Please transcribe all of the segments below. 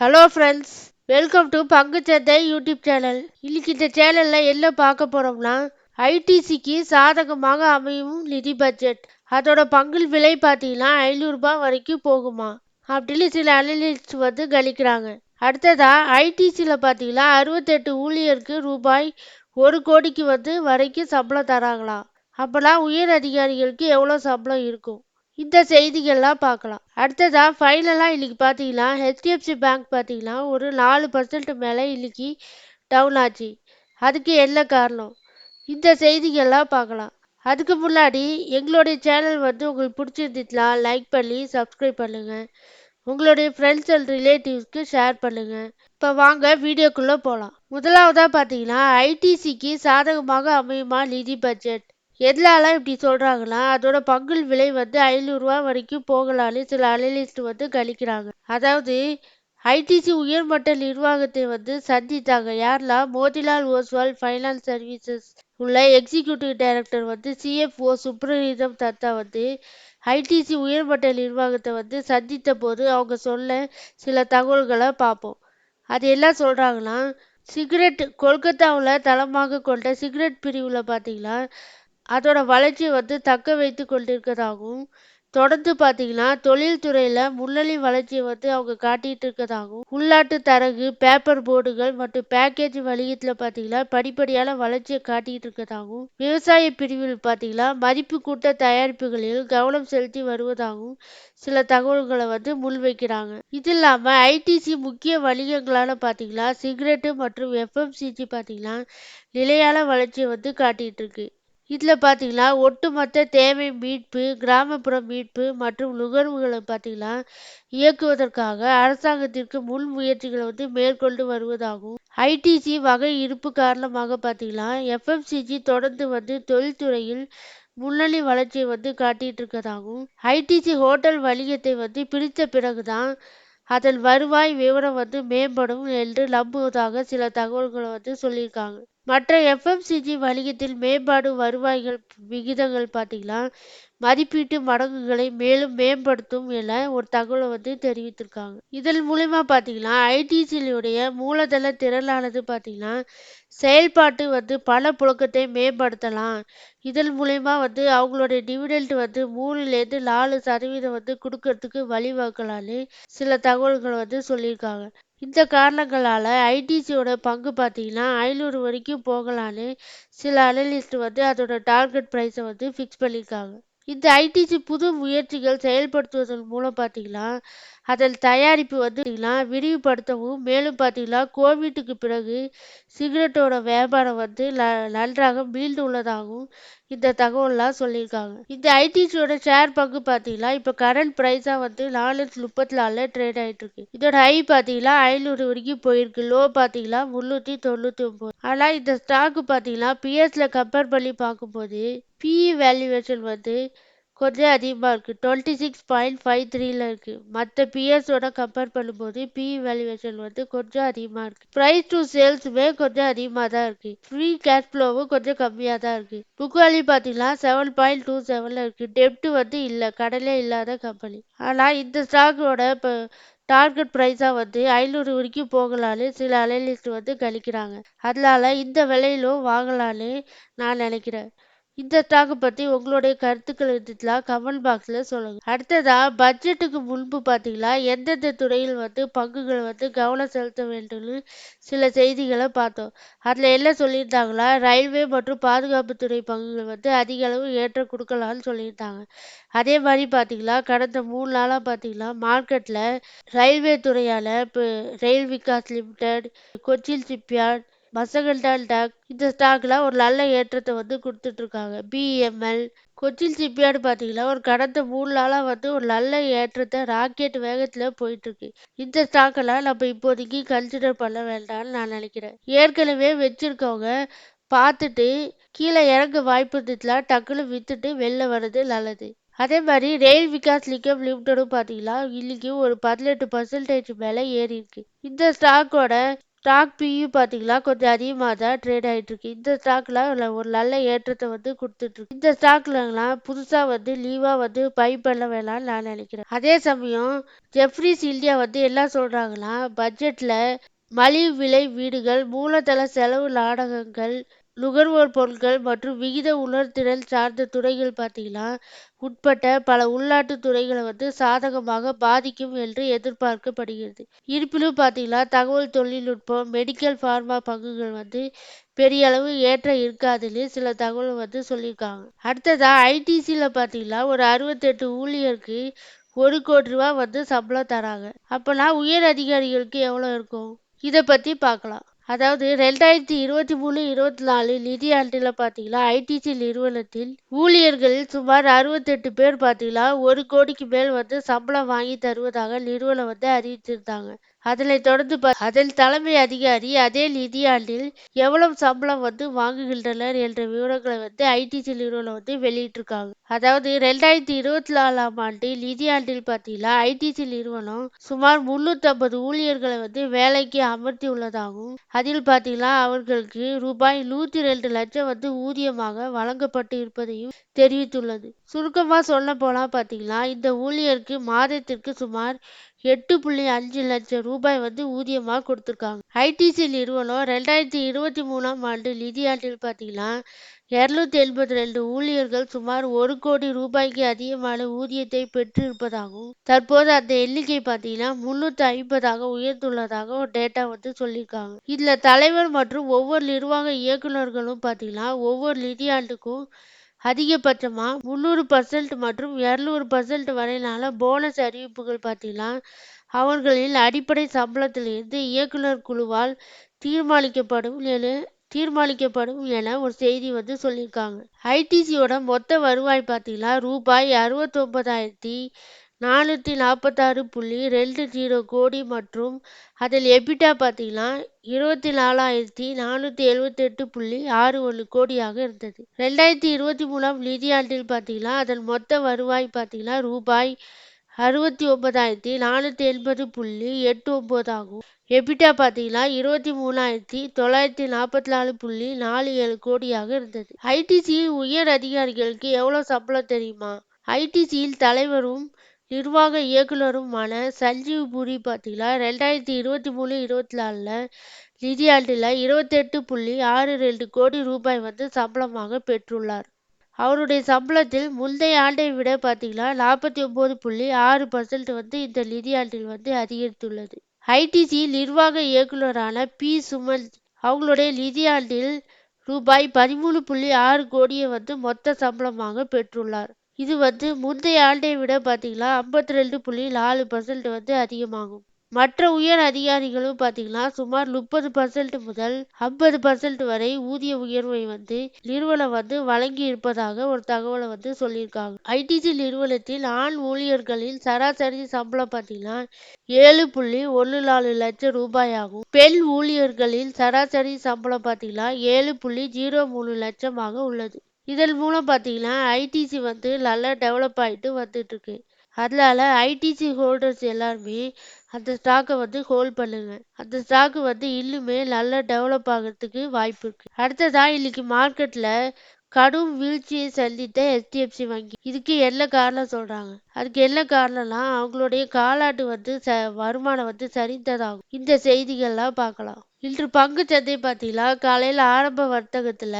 Hello friends welcome to பங்குச்சந்தை YouTube channel இன்னைக்கு இந்த சேனலில் என்ன பார்க்க போகிறோம்னா ஐடிசிக்கு சாதகமாக அமையும் நிதி பட்ஜெட் அதோட பங்கு விலை பார்த்தீங்கன்னா ஐநூறுரூபா வரைக்கும் போகுமா? அப்படின்னு சில அனலிஸ்ட் வந்து கணிக்கிறாங்க. அடுத்ததா ஐடிசியில் பார்த்தீங்கன்னா அறுபத்தெட்டு ஊழியருக்கு ரூபாய் ஒரு கோடிக்கு வந்து வரைக்கும் சம்பளம் தராங்களாம் அப்போலாம் உயர் அதிகாரிகளுக்கு எவ்வளோ சம்பளம் இருக்கும்? இந்த செய்திகள்லாம் பார்க்கலாம். அடுத்ததாக ஃபைனலாக இன்னைக்கு பார்த்தீங்கன்னா ஹெச்டிஎஃப்சி பேங்க் பார்த்தீங்கன்னா ஒரு நாலு பர்சன்ட் மேலே இன்னைக்கு டவுன் ஆச்சு. அதுக்கு என்ன காரணம்? இந்த செய்திகள்லாம் பார்க்கலாம். அதுக்கு முன்னாடி எங்களுடைய சேனல் வந்து உங்களுக்கு பிடிச்சிருந்துச்சுன்னா லைக் பண்ணி சப்ஸ்கிரைப் பண்ணுங்கள் உங்களுடைய ஃப்ரெண்ட்ஸ் அண்ட் ரிலேட்டிவ்ஸ்க்கு ஷேர் பண்ணுங்கள் இப்போ வாங்க வீடியோக்குள்ளே போகலாம் முதலாவதாக பார்த்தீங்கன்னா ஐடிசிக்கு சாதகமாக அமையுமா நிதி பட்ஜெட் எதனால இப்படி சொல்கிறாங்கன்னா அதோட பங்குல் விலை வந்து ஐநூறுரூவா வரைக்கும் போகலான்னு சில அனலிஸ்ட் வந்து கணிக்கிறாங்க. அதாவது ஐடிசி உயர்மட்ட நிர்வாகத்தை வந்து சந்தித்தாங்க. யாரெல்லாம் மோதிலால் ஓஸ்வால் ஃபைனான்ஸ் சர்வீசஸ் உள்ள எக்ஸிக்யூட்டிவ் டைரக்டர் வந்து சிஎஃப்ஓ சுப்ரீதம் தத்தா வந்து ஐடிசி உயர்மட்ட நிர்வாகத்தை வந்து சந்தித்த போது அவங்க சொல்ல சில தகவல்களை பார்ப்போம். அது என்ன சொல்கிறாங்கன்னா சிகரெட் கொல்கத்தாவில் தளமாக கொண்ட சிகரெட் பிரிவில் பார்த்தீங்கன்னா அதோட வளர்ச்சியை வந்து தக்க வைத்து கொண்டிருக்கிறதாகவும் தொடர்ந்து பார்த்தீங்கன்னா தொழில்துறையில் முன்னணி வளர்ச்சியை வந்து அவங்க காட்டிகிட்டு இருக்கிறதாகவும் உள்நாட்டு தரகு பேப்பர் போர்டுகள் மற்றும் பேக்கேஜ் வணிகத்தில் பார்த்தீங்கன்னா படிப்படியான வளர்ச்சியை காட்டிகிட்டு இருக்கிறதாகவும் விவசாய பிரிவில் பார்த்தீங்கன்னா மதிப்பு கூட்ட தயாரிப்புகளில் கவனம் செலுத்தி வருவதாகவும் சில தகவல்களை வந்து முன்வைக்கிறாங்க. இது இல்லாமல் ஐடிசி முக்கிய வணிகங்களான பார்த்தீங்கன்னா சிகரெட்டு மற்றும் எஃப்எம்சிஜி பார்த்தீங்கன்னா நிலையான வளர்ச்சியை வந்து காட்டிகிட்டு இருக்கு இதில் பார்த்தீங்கன்னா ஒட்டுமொத்த தேவை மீட்பு கிராமப்புற மீட்பு மற்றும் நுகர்வுகளை பார்த்தீங்கன்னா இயக்குவதற்காக அரசாங்கத்திற்கு முன் முயற்சிகளை வந்து மேற்கொண்டு வருவதாகவும் ஐடிசி வகை இருப்பு காரணமாக பார்த்தீங்கன்னா எஃப்எம்சிஜி தொடர்ந்து வந்து தொழில்துறையில் முன்னணி வளர்ச்சியை வந்து காட்டிட்டு இருக்கதாகவும் ஐடிசி ஹோட்டல் வணிகத்தை வந்து பிரித்த பிறகுதான் அதன் வருவாய் விவரம் வந்து மேம்படும் என்று நம்புவதாக சில தகவல்களை வந்து சொல்லியிருக்காங்க. மற்ற எஃப்எம்சிஜி வணிகத்தில் மேம்பாடு வருவாய்கள் விகிதங்கள் பார்த்தீங்கன்னா மதிப்பீட்டு மடங்குகளை மேலும் மேம்படுத்தும் என ஒரு தகவலை வந்து தெரிவித்திருக்காங்க. இதன் மூலயமா பார்த்தீங்கன்னா ஐடிசியிலுடைய மூலதன திறனானது பார்த்தீங்கன்னா செயல்பாட்டு வந்து பல புழக்கத்தை மேம்படுத்தலாம். இதன் மூலயமா வந்து அவங்களுடைய டிவிடெண்ட் வந்து மூணுலேருந்து நாலு சதவீதம் வந்து கொடுக்கறதுக்கு வழிவகுக்கலான்னு சில தகவல்கள் வந்து சொல்லியிருக்காங்க. இந்த காரணங்களால் ஐடிசியோட பங்கு பார்த்தீங்கன்னா ஐநூறு வரைக்கும் போகலான்னு சில அனலிஸ்ட் வந்து அதோட டார்கெட் ப்ரைஸை வந்து ஃபிக்ஸ் பண்ணியிருக்காங்க. இந்த ஐடிசி புது முயற்சிகள் செயல்படுத்துவதன் மூலம் பார்த்தீங்கன்னா அதன் தயாரிப்பு வந்து விரிவுபடுத்தவும் மேலும் பார்த்தீங்கன்னா கோவிட்டுக்கு பிறகு சிகரெட்டோட வியாபாரம் வந்து நன்றாக மீண்டு உள்ளதாகவும் இந்த தகவல்லாம் சொல்லியிருக்காங்க. இந்த ஐடிசியோட ஷேர் பங்கு பார்த்தீங்கன்னா இப்போ கரண்ட் ப்ரைஸாக வந்து நானூற்றி முப்பத்தி நாலில் ட்ரேட் ஆகிட்டு இருக்கு இதோட ஹை பார்த்தீங்கன்னா ஐநூறு வரைக்கும் போயிருக்கு. லோ பார்த்தீங்கன்னா முந்நூற்றி தொண்ணூற்றி ஒம்பது. ஆனால் இந்த ஸ்டாக்கு பார்த்தீங்கன்னா பிஎஸ்ல கம்பேர் பண்ணி பார்க்கும்போது பிஇ வேல்யூவேஷன் வந்து கொஞ்சம் அதிகமாக இருக்குது டுவெண்ட்டி சிக்ஸ் பாயிண்ட் ஃபைவ் த்ரீல இருக்குது மற்ற பிஎஸோட கம்பேர் பண்ணும்போது பிஇ வேல்யூவேஷன் வந்து கொஞ்சம் அதிகமாக இருக்குது ப்ரைஸ் டு சேல்ஸுமே கொஞ்சம் அதிகமாக தான் இருக்குது ஃப்ரீ கேஷ் ஃப்ளோவும் கொஞ்சம் கம்மியாக தான் இருக்குது புக் வேல்யூ பார்த்தீங்கன்னா செவன் பாயிண்ட் டூ செவனில் இருக்குது டெப்ட் வந்து இல்லை. கடலே இல்லாத கம்பெனி ஆனால் இந்த ஸ்டாக்கோட இப்போ டார்கெட் ப்ரைஸாக வந்து ஐநூறு வரைக்கும் போகலான்னு சில அனலிஸ்ட் வந்து கணிக்கிறாங்க. அதனால இந்த விலையிலும் வாங்கலான்னு நான் நினைக்கிறேன். இந்த ஸ்டாக்கை பற்றி உங்களுடைய கருத்துக்கள் இருந்துச்சுலாம் கமெண்ட் பாக்ஸில் சொல்லுங்கள் அடுத்ததா பட்ஜெட்டுக்கு முன்பு பார்த்தீங்கன்னா எந்தெந்த துறையில் வந்து பங்குகள் வந்து கவனம் செலுத்த வேண்டும்னு சில செய்திகளை பார்த்தோம். அதில் என்ன சொல்லியிருந்தாங்களா ரயில்வே மற்றும் பாதுகாப்புத்துறை பங்குகள் வந்து அதிக அளவு ஏற்ற கொடுக்கலான்னு சொல்லியிருந்தாங்க. அதே மாதிரி பார்த்தீங்கன்னா கடந்த மூணு நாளாக பார்த்தீங்கன்னா மார்க்கெட்டில் ரயில்வே துறையால் இப்போ ரயில் விகாஸ் லிமிடெட் கொச்சின் ஷிப்யார்ட் மசகண்டால் டாக் இந்த ஸ்டாக்லாம் ஒரு நல்ல ஏற்றத்தை வந்து கொடுத்துட்ருக்காங்க. பிஎம்எல் கொச்சின் ஷிப்யார்டு பார்த்தீங்கன்னா ஒரு கடந்த மூணு நாளாக வந்து ஒரு நல்ல ஏற்றத்தை ராக்கெட் வேகத்தில் போயிட்டுருக்கு இந்த ஸ்டாக்கெல்லாம் நம்ம இப்போதைக்கு கன்சிடர் பண்ண வேண்டாம்னு நான் நினைக்கிறேன். ஏற்கனவே வச்சுருக்கவங்க பார்த்துட்டு கீழே இறங்க வாய்ப்பு இருந்துச்சுன்னா டக்குன்னு விற்றுட்டு வெளில வர்றது நல்லது. அதே மாதிரி ரெயில் விகாஸ் லிங்கம் லிமிட்டடும் பார்த்தீங்கன்னா இன்னைக்கு ஒரு பதினெட்டு பர்சன்டேஜ் மேலே ஏறி இருக்கு இந்த ஸ்டாக்கோட ஸ்டாக் பிஇ பார்த்தீங்கன்னா கொஞ்சம் அதிகமாக தான் ட்ரேட் ஆகிட்டுருக்கு இந்த ஸ்டாக்கில் ஒரு நல்ல ஏற்றத்தை வந்து கொடுத்துட்ருக்கு இந்த ஸ்டாக்லலாம் புதுசாக வந்து லீவாக வந்து பை பண்ண வேணாம்னு நான் நினைக்கிறேன். அதே சமயம் ஜெஃப்ரிஸ் இந்தியா வந்து என்ன சொல்கிறாங்கன்னா பட்ஜெட்டில் மலிவு விலை வீடுகள் மூலதன செலவு நாடகங்கள் நுகர்வோர் பொருட்கள் மற்றும் விகித உணர்திறன் சார்ந்த துறைகள் பார்த்தீங்கன்னா உட்பட்ட பல உள்நாட்டு துறைகளை வந்து சாதகமாக பாதிக்கும் என்று எதிர்பார்க்கப்படுகிறது. இருப்பினும் பார்த்தீங்கன்னா தகவல் தொழில்நுட்பம் மெடிக்கல் ஃபார்மா பங்குகள் வந்து பெரிய அளவு ஏற்ற இருக்காதுன்னு சில தகவல் வந்து சொல்லியிருக்காங்க. அடுத்ததாக ஐடிசியில் பார்த்தீங்கன்னா ஒரு அறுபத்தெட்டு ஊழியருக்கு ஒரு கோடி ரூபா வந்து சம்பளம் தராங்க. அப்போனா உயர் அதிகாரிகளுக்கு எவ்வளோ இருக்கும்? இதை பற்றி பார்க்கலாம். அதாவது ரெண்டாயிரத்தி இருபத்தி மூணு இருபத்தி நாலு நிதியாண்டில் பார்த்தீங்கன்னா ஐடிசி நிறுவனத்தில் ஊழியர்களில் சுமார் அறுபத்தெட்டு பேர் பார்த்தீங்கன்னா ஒரு கோடிக்கு மேல் வந்து சம்பளம் வாங்கி தருவதாக நிறுவனம் வந்து அறிவித்திருந்தாங்க. அதனை தொடர்ந்து அதில் தலைமை அதிகாரி அதே நிதியாண்டில் எவ்வளவு சம்பளம் வந்து வாங்குகின்றனர் என்ற விவரங்களை வந்து ஐடிசி நிறுவனம் வந்து வெளியிட்டிருக்காங்க. அதாவது ரெண்டாயிரத்தி இருபத்தி நாலாம் ஆண்டு நிதியாண்டில் பார்த்தீங்கன்னா ஐடிசி நிறுவனம் சுமார் முன்னூத்தி ஐம்பது ஊழியர்களை வந்து வேலைக்கு அமர்த்தி உள்ளதாகவும் அதில் பார்த்தீங்கன்னா அவர்களுக்கு ரூபாய் நூத்தி ரெண்டு லட்சம் வந்து ஊதியமாக வழங்கப்பட்டு இருப்பதையும் தெரிவித்துள்ளது. சுருக்கமா சொல்ல போனா பார்த்தீங்கன்னா இந்த ஊழியருக்கு மாதத்திற்கு சுமார் எட்டு புள்ளி அஞ்சு லட்சம் ரூபாய் வந்து ஊதியமாக கொடுத்துருக்காங்க. ஐடிசி நிறுவனம் ரெண்டாயிரத்தி இருபத்தி மூணாம் ஆண்டு நிதியாண்டில் பார்த்தீங்கன்னா இருநூத்தி எண்பத்தி ரெண்டு ஊழியர்கள் சுமார் ஒரு கோடி ரூபாய்க்கு அதிகமான ஊதியத்தை பெற்று இருப்பதாகவும் தற்போது அந்த எண்ணிக்கை பார்த்தீங்கன்னா முன்னூத்தி ஐம்பதாக உயர்ந்துள்ளதாக ஒரு டேட்டா வந்து சொல்லியிருக்காங்க. இதில் தலைவர் மற்றும் ஒவ்வொரு நிர்வாக இயக்குநர்களும் பார்த்தீங்கன்னா ஒவ்வொரு நிதியாண்டுக்கும் அதிகபட்சமாக முந்நூறு பர்சன்ட் மற்றும் இரநூறு பர்சன்ட் வரையிலான போனஸ் அறிவிப்புகள் பார்த்தீங்கன்னா அவர்களின் அடிப்படை சம்பளத்திலிருந்து இயக்குனர் குழுவால் தீர்மானிக்கப்படும் என தீர்மானிக்கப்படும் என ஒரு செய்தி வந்து சொல்லியிருக்காங்க. ஐடிசியோட மொத்த வருவாய் பார்த்தீங்கன்னா ரூபாய் அறுபத்தொன்பதாயிரத்தி நானூற்றி நாற்பத்தாறு புள்ளி ரெண்டு ஜீரோ கோடி மற்றும் அதில் எபிட்டா பார்த்தீங்கன்னா இருபத்தி நாலாயிரத்தி நானூற்றி எழுபத்தெட்டு புள்ளி ஆறு ஒன்று கோடியாக இருந்தது. ரெண்டாயிரத்தி இருபத்தி மூணாம் நிதியாண்டில் பார்த்தீங்கன்னா அதன் மொத்த வருவாய் பார்த்தீங்கன்னா ரூபாய் அறுபத்தி ஒன்பதாயிரத்தி நானூற்றி எண்பது புள்ளி எட்டு ஒம்பது ஆகும். எபிட்டா பார்த்தீங்கன்னா இருபத்தி மூணாயிரத்தி தொள்ளாயிரத்தி நாற்பத்தி நாலு புள்ளி நாலு ஏழு கோடியாக இருந்தது. ஐடிசி உயர் அதிகாரிகளுக்கு எவ்வளோ சம்பளம் தெரியுமா? ஐடிசியில் தலைவரும் நிர்வாக இயக்குனருமான சஞ்சீவ் பூரி பார்த்தீங்கன்னா ரெண்டாயிரத்தி இருபத்தி மூணு இருபத்தி நாலில் நிதியாண்டில் இருபத்தெட்டு புள்ளி ஆறு ரெண்டு கோடி ரூபாய் வந்து சம்பளமாக பெற்றுள்ளார். அவருடைய சம்பளத்தில் முந்தைய ஆண்டை விட பார்த்தீங்கன்னா நாற்பத்தி ஒம்பது புள்ளி ஆறு பர்சன்ட் வந்து இந்த நிதியாண்டில் வந்து அதிகரித்துள்ளது. ஐடிசி நிர்வாக இயக்குநரான பி. சுமன் அவங்களுடைய நிதியாண்டில் ரூபாய் பதிமூணு புள்ளி ஆறு கோடியை வந்து மொத்த சம்பளமாக பெற்றுள்ளார். இது வந்து முந்தைய ஆண்டை விட பார்த்தீங்கன்னா ஐம்பத்தி ரெண்டு புள்ளி நாலு பர்சன்ட் வந்து அதிகமாகும். மற்ற உயர் அதிகாரிகளும் பார்த்தீங்கன்னா சுமார் முப்பது பர்சன்ட் முதல் ஐம்பது பர்சன்ட் வரை ஊதிய உயர்வை வந்து நிறுவனம் வந்து வழங்கி இருப்பதாக ஒரு தகவலை வந்து சொல்லியிருக்காங்க. ஐடிசி நிறுவனத்தில் ஆண் ஊழியர்களின் சராசரி சம்பளம் பார்த்தீங்கன்னா ஏழு புள்ளி ஒன்று நாலு லட்சம் ரூபாய் ஆகும் பெண் ஊழியர்களின் சராசரி சம்பளம் பார்த்தீங்கன்னா ஏழு புள்ளி ஜீரோ மூணு லட்சமாக உள்ளது. இதன் மூலம் பார்த்தீங்கன்னா ஐடிசி வந்து நல்லா டெவலப் ஆகிட்டு வந்துட்டுருக்கு. அதனால ஐடிசி ஹோல்டர்ஸ் எல்லாருமே அந்த ஸ்டாக்கை வந்து ஹோல்ட் பண்ணுங்க. அந்த ஸ்டாக்கு வந்து இன்னுமே நல்லா டெவலப் ஆகிறதுக்கு வாய்ப்பு இருக்கு. அடுத்ததாக இன்னைக்கு மார்க்கெட்டில் கடும் வீழ்ச்சியை சந்தித்த எச்டிஎஃப்சி வங்கி. இதுக்கு என்ன காரணம் சொல்றாங்க? அதுக்கு என்ன காரணம்னா அவங்களுடைய காலாண்டு வந்து ச வருமானம் வந்து சரிந்ததாகும். இந்த செய்திகள்லாம் பார்க்கலாம். இன்று பங்கு சந்தை பார்த்தீங்கன்னா காலையில் ஆரம்ப வர்த்தகத்தில்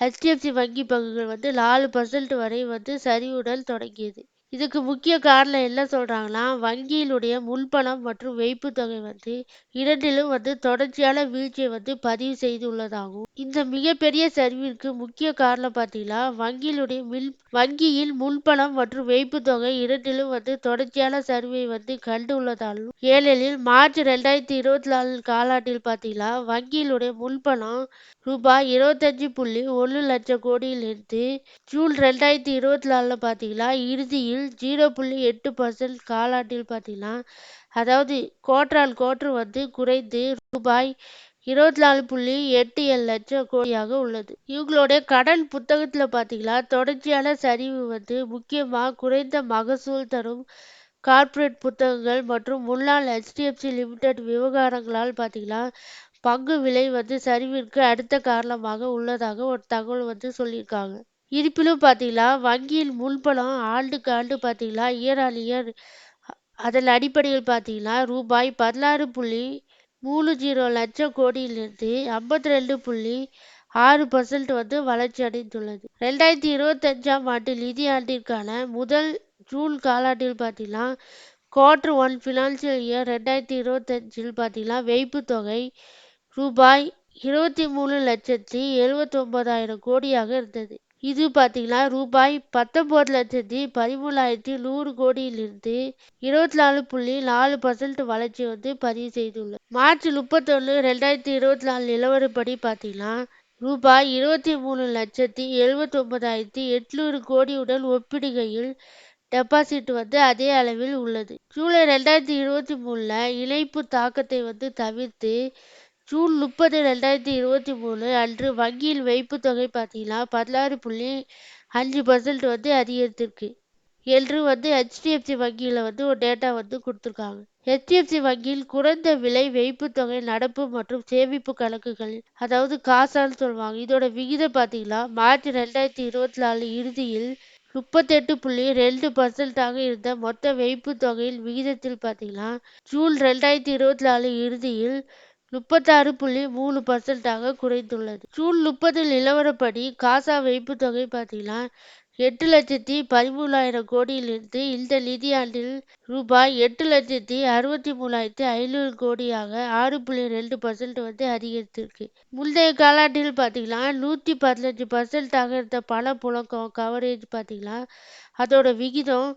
ஹெச்டிஎஃப்சி வங்கி பங்குகள் வந்து நாலு பர்சன்ட் வரை வந்து சரிவுடன் தொடங்கியது. இதுக்கு முக்கிய காரணம் என்ன சொல்கிறாங்கன்னா வங்கியினுடைய முன்பணம் மற்றும் வைப்பு தொகை வந்து இரண்டிலும் வந்து தொடர்ச்சியான வீழ்ச்சியை வந்து பதிவு செய்துள்ளதாகும் இந்த மிகப்பெரிய சரிவிற்கு முக்கிய காரணம் பார்த்தீங்கன்னா வங்கியினுடைய மில் வங்கியில் முன்பணம் மற்றும் வைப்பு தொகை இரண்டிலும் வந்து தொடர்ச்சியான சரிவை வந்து கண்டுள்ளதாலும் ஏனெனில் மார்ச் ரெண்டாயிரத்தி இருபத்தி நாலு காலாண்டில் பார்த்தீங்கன்னா வங்கியினுடைய முன்பணம் ரூபாய் இருபத்தஞ்சு புள்ளி ஒன்று லட்சம் கோடியிலிருந்து ஜூன் ரெண்டாயிரத்தி இருபத்தி நாலில் பார்த்தீங்கன்னா இறுதியில் ஜீரோ புள்ளி எட்டு பர்சன்ட் காலாண்டில் பார்த்தீங்கன்னா அதாவது கோற்றால் கோற்று வந்து குறைந்து ரூபாய் இருபத்தி நாலு புள்ளி எட்டு ஏழு லட்சம் கோடியாக உள்ளது. இவங்களுடைய கடன் புத்தகத்தில் பார்த்தீங்கன்னா தொடர்ச்சியான சரிவு வந்து முக்கியமாக குறைந்த மகசூல் தரும் கார்ப்பரேட் புத்தகங்கள் மற்றும் முன்னாள் ஹெச்டிஎஃப்சி லிமிடெட் விவகாரங்களால் பார்த்தீங்கன்னா பங்கு விலை வந்து சரிவிற்கு அடுத்த காரணமாக உள்ளதாக ஒரு தகவல் வந்து சொல்லியிருக்காங்க. இருப்பினும் பார்த்தீங்களா வங்கியின் முன்பணம் ஆண்டுக்கு ஆண்டு பார்த்தீங்களா இயர் ஆல் இயர் அதன் அடிப்படையில் பார்த்தீங்கன்னா ரூபாய் பதினாறு புள்ளி மூணு ஜீரோ லட்சம் கோடியிலிருந்து ஐம்பத்தி ரெண்டு புள்ளி ஆறு பர்சன்ட் வந்து வளர்ச்சி அடைந்துள்ளது. ரெண்டாயிரத்தி இருபத்தஞ்சாம் ஆண்டு நிதியாண்டிற்கான முதல் ஜூன் காலாண்டில் பார்த்தீங்கன்னா குவார்டர் ஒன் ஃபினான்சியல் இயர் ரெண்டாயிரத்தி இருபத்தஞ்சில் பார்த்தீங்கன்னா வைப்பு தொகை ரூபாய் இருபத்தி மூணு லட்சத்தி எழுபத்தொம்பதாயிரம் கோடியாக இருந்தது. இது பார்த்தீங்கன்னா ரூபாய் பத்தொம்போது லட்சத்தி பதிமூணாயிரத்தி நூறு கோடியிலிருந்து இருபத்தி நாலு புள்ளி நாலு பர்சன்ட் வளர்ச்சி வந்து பதிவு செய்துள்ளது. மார்ச் முப்பத்தொன்று ரெண்டாயிரத்தி இருபத்தி நாலு நிலவரப்படி பார்த்தீங்கன்னா ரூபாய் இருபத்தி மூணு லட்சத்தி எழுபத்தொம்பதாயிரத்தி எட்நூறு கோடியுடன் ஒப்பிடுகையில் டெபாசிட் வந்து அதே அளவில் உள்ளது. ஜூலை ரெண்டாயிரத்தி இருபத்தி மூணுல இணைப்பு தாக்கத்தை வந்து தவிர்த்து ஜூன் முப்பது ரெண்டாயிரத்தி இருபத்தி மூணு அன்று வங்கியில் வைப்பு தொகை பார்த்தீங்கன்னா பதினாறு புள்ளி அஞ்சு பர்சன்ட் வந்து அதிகரித்திருக்கு. என்று வந்து ஹெச்டிஎஃப்சி வங்கியில் வந்து ஒரு டேட்டா வந்து கொடுத்துருக்காங்க. ஹெச்டிஎஃப்சி வங்கியில் குறைந்த விலை வைப்பு தொகை நடப்பு மற்றும் சேமிப்பு கணக்குகள் அதாவது காசான்னு சொல்லுவாங்க. இதோட விகிதம் பார்த்தீங்கன்னா மார்ச் ரெண்டாயிரத்தி இருபத்தி நாலு இறுதியில் முப்பத்தெட்டு புள்ளி ரெண்டு பர்சன்டாக இருந்த மொத்த வைப்பு தொகையில் விகிதத்தில் பார்த்தீங்கன்னா ஜூன் ரெண்டாயிரத்தி இருபத்தி நாலு இறுதியில் முப்பத்தாறு புள்ளி மூணு பர்சன்டாக குறைந்துள்ளது. ஜூன் முப்பது நிலவரப்படி காசா வைப்பு தொகை பார்த்தீங்கன்னா எட்டு லட்சத்தி பதிமூணாயிரம் கோடியிலிருந்து இந்த நிதியாண்டில் ரூபாய் எட்டு லட்சத்தி அறுபத்தி மூணாயிரத்தி ஐநூறு கோடியாக ஆறு புள்ளி ரெண்டு பர்சன்ட் வந்து அதிகரித்திருக்கு. முந்தைய காலாண்டில் பார்த்தீங்கன்னா நூற்றி பதினஞ்சு பர்சன்டாக இருந்த பண புழக்கம் கவரேஜ் பார்த்தீங்கன்னா அதோட விகிதம்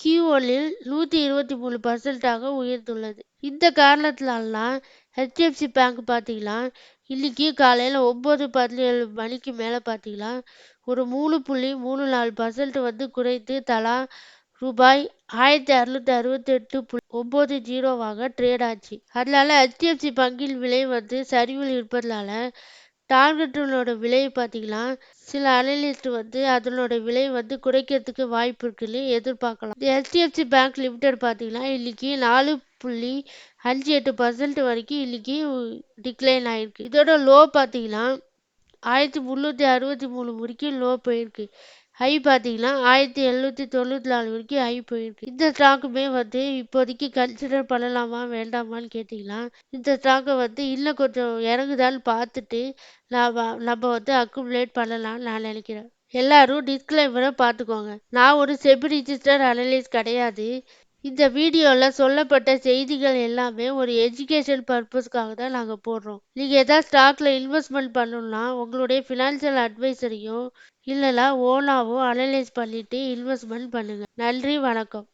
கியூ நூற்றி இருபத்தி மூணு பர்சன்ட்டாக உயர்ந்துள்ளது. இந்த காரணத்தினால்தான் ஹெச்டிஎஃப்சி பேங்க் பார்த்தீங்கன்னா இன்றைக்கி காலையில் ஒம்பது பதினேழு மணிக்கு மேலே பார்த்தீங்கன்னா ஒரு மூணு புள்ளி மூணு நாலு பர்சன்ட் வந்து குறைத்து தலா ரூபாய் ஆயிரத்தி அறுநூத்தி அறுபத்தி எட்டு புள்ளி ஒம்பது ஜீரோவாக ட்ரேட் ஆச்சு. அதனால ஹெச்டிஎஃப்சி பங்கின் விலை வந்து சரிவில் இருப்பதனால டார்கெட்டோட விலை பார்த்தீங்கன்னா சில அனலிஸ்ட் வந்து அதனோட விலை வந்து குறைக்கிறதுக்கு வாய்ப்பு இருக்குன்னு எதிர்பார்க்கலாம். ஹெச்டிஎஃப்சி பேங்க் லிமிடெட் பார்த்தீங்கன்னா இன்னைக்கு நாலு புள்ளி அஞ்சு எட்டு பர்சன்ட் வரைக்கும் இன்னைக்கு டிக்ளைன் ஆயிருக்கு. இதோட லோ பார்த்தீங்கன்னா ஆயிரத்தி முந்நூற்றி அறுபத்தி மூணு வரைக்கும் லோ போயிருக்கு. ஹை பார்த்தீங்கன்னா ஆயிரத்தி எழுநூற்றி தொண்ணூற்றி நாலு வரைக்கும் ஹை போயிருக்கு. இந்த ஸ்டாக்குமே வந்து இப்போதைக்கு கன்சிடர் பண்ணலாமா வேண்டாமான்னு கேட்டிங்கன்னா இந்த ஸ்டாக்கை வந்து இன்னும் கொஞ்சம் இறங்குதான்னு பார்த்துட்டு நம்ம நம்ம வந்து அக்குமுலேட் பண்ணலாம்னு நான் நினைக்கிறேன். எல்லாரும் டிஸ்கிளைமரை பார்த்துக்கோங்க. நான் ஒரு செபி ரிஜிஸ்டர் அனலிஸ்ட் கிடையாது. இந்த வீடியோவில் சொல்லப்பட்ட செய்திகள் எல்லாமே ஒரு எஜுகேஷன் பர்பஸ்க்காக தான் நாங்கள் போடுறோம். நீங்கள் எதாவது ஸ்டாக்ல இன்வெஸ்ட்மெண்ட் பண்ணணும்னா உங்களுடைய ஃபினான்ஷியல் அட்வைசரையும் இல்லைனா ஓனாவோ அனலைஸ் பண்ணிவிட்டு இன்வெஸ்ட்மெண்ட் பண்ணுங்கள் நன்றி வணக்கம்.